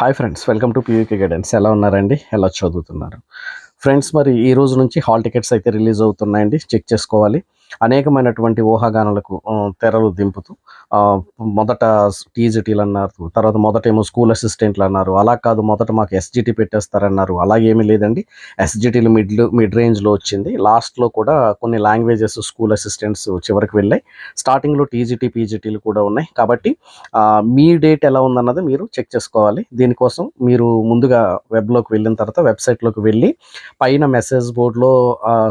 Hi friends welcome to PUK guidance ఎలా ఉన్నారండి? ఎలా చదువుతున్నారు? ఫ్రెండ్స్ మరి ఈ రోజు నుంచి హాల్ టికెట్స్ అయితే రిలీజ్ అవుతున్నాయండి. చెక్ చేసుకోవాలి. అనేకమైనటువంటి ఊహాగానాలకు తెరలు దింపుతూ మొదట టీజీటీలు అన్నారు తర్వాత మొదట ఏమో స్కూల్ అసిస్టెంట్లు అన్నారు అలా కాదు మొదట మాకు ఎస్జిటి పెట్టేస్తారన్నారు అలాగేమీ లేదండి. ఎస్జిటీలు మిడ్ మిడ్ రేంజ్లో వచ్చింది. లాస్ట్లో కూడా కొన్ని లాంగ్వేజెస్ స్కూల్ అసిస్టెంట్స్ చివరికి వెళ్ళాయి. స్టార్టింగ్లో టీజీటీ పీజీటీలు కూడా ఉన్నాయి. కాబట్టి మీ డేట్ ఎలా ఉందన్నది మీరు చెక్ చేసుకోవాలి. దీనికోసం మీరు ముందుగా వెబ్లోకి వెళ్ళిన తర్వాత వెబ్సైట్లోకి వెళ్ళి పైన మెసేజ్ బోర్డ్లో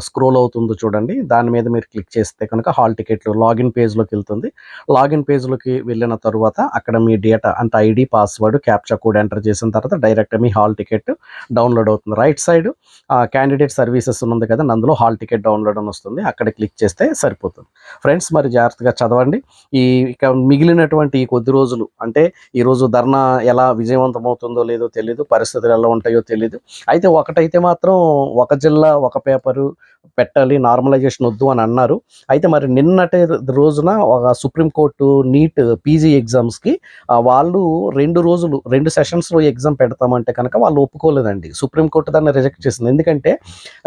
స్క్రోల్ అవుతుందో చూడండి. దాని మీద మీరు క్లిక్ చేస్తే కనుక హాల్ టికెట్లు లాగిన్ పేజ్లోకి వెళ్తుంది. లాగిన్ పేజ్లోకి వెళ్ళిన తర్వాత అక్కడ మీ డేటా అంటే ID password captcha code enter చేసిన తర్వాత డైరెక్ట్ మీ హాల్ టికెట్ డౌన్లోడ్ అవుతుంది. రైట్ సైడ్ క్యాండిడేట్ సర్వీసెస్ ఉంది కదా అందులో హాల్ టికెట్ డౌన్లోడ్ అని వస్తుంది. అక్కడ క్లిక్ చేస్తే సరిపోతుంది. ఫ్రెండ్స్ మరి జాగ్రత్తగా చదవండి. ఈ ఇక మిగిలినటువంటి ఈ కొద్ది రోజులు అంటే ఈ రోజు ధర్నా ఎలా విజయవంతం అవుతుందో లేదో తెలియదు పరిస్థితులు ఎలా ఉంటాయో తెలియదు అయితే ఒకటైతే మాత్రం ఒక జిల్లా ఒక పేపరు పెట్టాలి నార్మలైజేషన్ వద్దు అని అన్నారు. అయితే మరి నిన్నటి రోజున ఒక సుప్రీంకోర్టు నీట్ పీజీ ఎగ్జామ్స్కి వాళ్ళు రెండు రోజులు రెండు సెషన్స్లో ఎగ్జామ్ పెడతామంటే కనుక వాళ్ళు ఒప్పుకోలేదండి. సుప్రీంకోర్టు దాన్ని రిజెక్ట్ చేసింది. ఎందుకంటే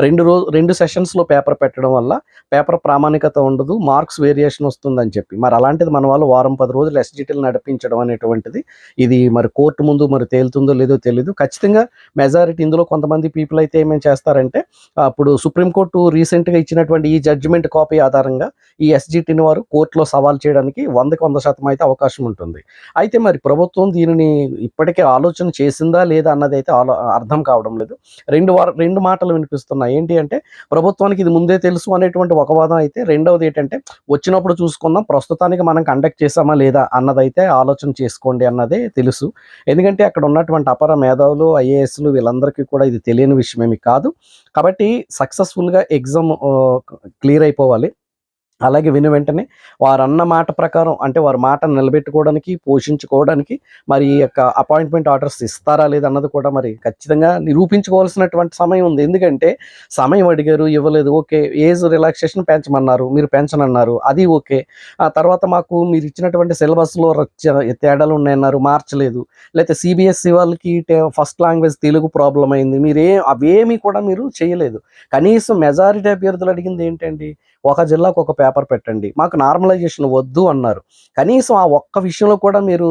రెండు రోజు రెండు సెషన్స్లో పేపర్ పెట్టడం వల్ల పేపర్ ప్రామాణికత ఉండదు మార్క్స్ వేరియేషన్ వస్తుందని చెప్పి. మరి అలాంటిది మన వాళ్ళు వారం పది రోజులు ఎస్జిటీలు నడిపించడం అనేటువంటిది ఇది మరి కోర్టు ముందు మరి తేలుతుందో లేదో తెలియదు ఖచ్చితంగా మెజారిటీ ఇందులో కొంతమంది పీపుల్ అయితే ఏమేం చేస్తారంటే అప్పుడు సుప్రీంకోర్టు రీసెంట్గా ఇచ్చినటువంటి ఈ జడ్జిమెంట్ కాపీ ఆధారంగా ఈ ఎస్జిటిని వారు కోర్టులో సవాల్ చేయడానికి వందకి వంద శాతం అయితే అవకాశం ఉంటుంది. అయితే మరి ప్రభుత్వం దీనిని ఇప్పటికే ఆలోచన చేసిందా లేదా అన్నది అయితే ఆలో అర్థం కావడం లేదు. రెండు వార రెండు మాటలు వినిపిస్తున్నాయి. ఏంటి అంటే ప్రభుత్వానికి ఇది ముందే తెలుసు అనేటువంటి ఒక వాదం అయితే రెండవది ఏంటంటే వచ్చినప్పుడు చూసుకుందాం ప్రస్తుతానికి మనం కండక్ట్ చేసామా లేదా అన్నదైతే ఆలోచన చేసుకోండి అన్నదే తెలుసు. ఎందుకంటే అక్కడ ఉన్నటువంటి అపర మేధావులు ఐఏఎస్లు వీళ్ళందరికీ కూడా ఇది తెలియని విషయమేమి కాదు. కాబట్టి సక్సెస్ఫుల్గా ఎగ్జామ్ క్లియర్ అయిపోవాలి. అలాగే విని వెంటనే వారు అన్న మాట ప్రకారం అంటే వారి మాట నిలబెట్టుకోవడానికి పోషించుకోవడానికి మరి ఈ యొక్క అపాయింట్మెంట్ ఆర్డర్స్ ఇస్తారా లేదా అన్నది కూడా మరి ఖచ్చితంగా నిరూపించుకోవాల్సినటువంటి సమయం ఉంది. ఎందుకంటే సమయం అడిగారు ఇవ్వలేదు. ఓకే ఏజ్ రిలాక్సేషన్ పెంచమన్నారు మీరు పెంచనన్నారు అది ఓకే. ఆ తర్వాత మాకు మీరు ఇచ్చినటువంటి సిలబస్లో తేడాలు ఉన్నాయన్నారు మార్చలేదు లేకపోతే సిబిఎస్సి వాళ్ళకి ఫస్ట్ లాంగ్వేజ్ తెలుగు ప్రాబ్లం అయింది. మీరు ఏ అవేమీ కూడా మీరు చేయలేదు. కనీసం మెజారిటీ అభ్యర్థులు అడిగింది ఏంటండి? ఒక జిల్లాకు ఒక పేపర్ పెట్టండి. మాకు నార్మలైజేషన్ వద్దు అన్నారు. కనీసం ఆ ఒక్క విషయంలో కూడా మీరు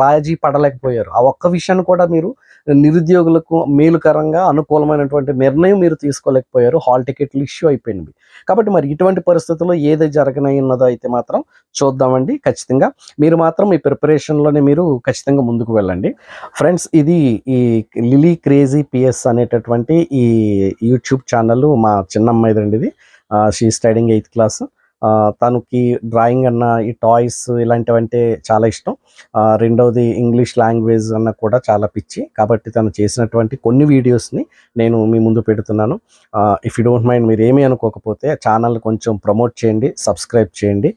రాజీ పడలేకపోయారు. ఆ ఒక్క విషయాన్ని కూడా మీరు నిరుద్యోగులకు మేలుకరంగా అనుకూలమైనటువంటి నిర్ణయం మీరు తీసుకోలేకపోయారు. హాల్ టికెట్లు ఇష్యూ అయిపోయింది. కాబట్టి మరి ఇటువంటి పరిస్థితుల్లో ఏది జరగనయ్యన్నదో అయితే మాత్రం చూద్దామండి. ఖచ్చితంగా మీరు మాత్రం ఈ ప్రిపరేషన్లోనే మీరు ఖచ్చితంగా ముందుకు వెళ్ళండి. ఫ్రెండ్స్ ఇది ఈ లిలీ క్రేజీ పిఎస్ అనేటటువంటి ఈ యూట్యూబ్ ఛానల్ మా చిన్నమ్మాయిదండి ఇది. షీ స్టడింగ్ ఎయిత్ క్లాస్ తనకి డ్రాయింగ్ అన్న ఈ టాయ్స్ ఇలాంటివంటే చాలా ఇష్టం. రెండవది ఇంగ్లీష్ లాంగ్వేజ్ అన్న కూడా చాలా పిచ్చి. కాబట్టి తను చేసినటువంటి కొన్ని వీడియోస్ని నేను మీ ముందు పెడుతున్నాను. ఇఫ్ యూ డోంట్ మైండ్ మీరు ఏమీ అనుకోకపోతే ఛానల్ కొంచెం ప్రమోట్ చేయండి సబ్స్క్రైబ్ చేయండి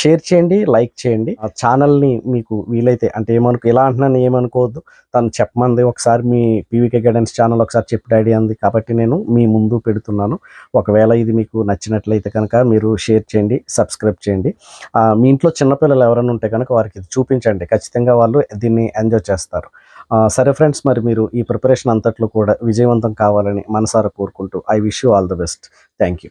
షేర్ చేయండి లైక్ చేయండి. ఆ ఛానల్ని మీకు వీలైతే అంటే ఏమనుకో ఎలా అంటున్నాను ఏమనుకోవద్దు. తను చెప్పమంది ఒకసారి మీ పీవీకే గైడెన్స్ ఛానల్ ఒకసారి చెప్పి డాడీ అంది. కాబట్టి నేను మీ ముందు పెడుతున్నాను. ఒకవేళ ఇది మీకు నచ్చినట్లయితే కనుక మీరు షేర్ చేయండి. సబ్స్క్రైబ్ చేయండి. మీ ఇంట్లో చిన్నపిల్లలు ఎవరైనా ఉంటే కనుక వారికి ఇది చూపించండి. ఖచ్చితంగా వాళ్ళు దీన్ని ఎంజాయ్ చేస్తారు. సరే ఫ్రెండ్స్ మరి మీరు ఈ ప్రిపరేషన్ అంతట్లో కూడా విజయవంతం కావాలని మనసారా కోరుకుంటూ I wish you all the best thank you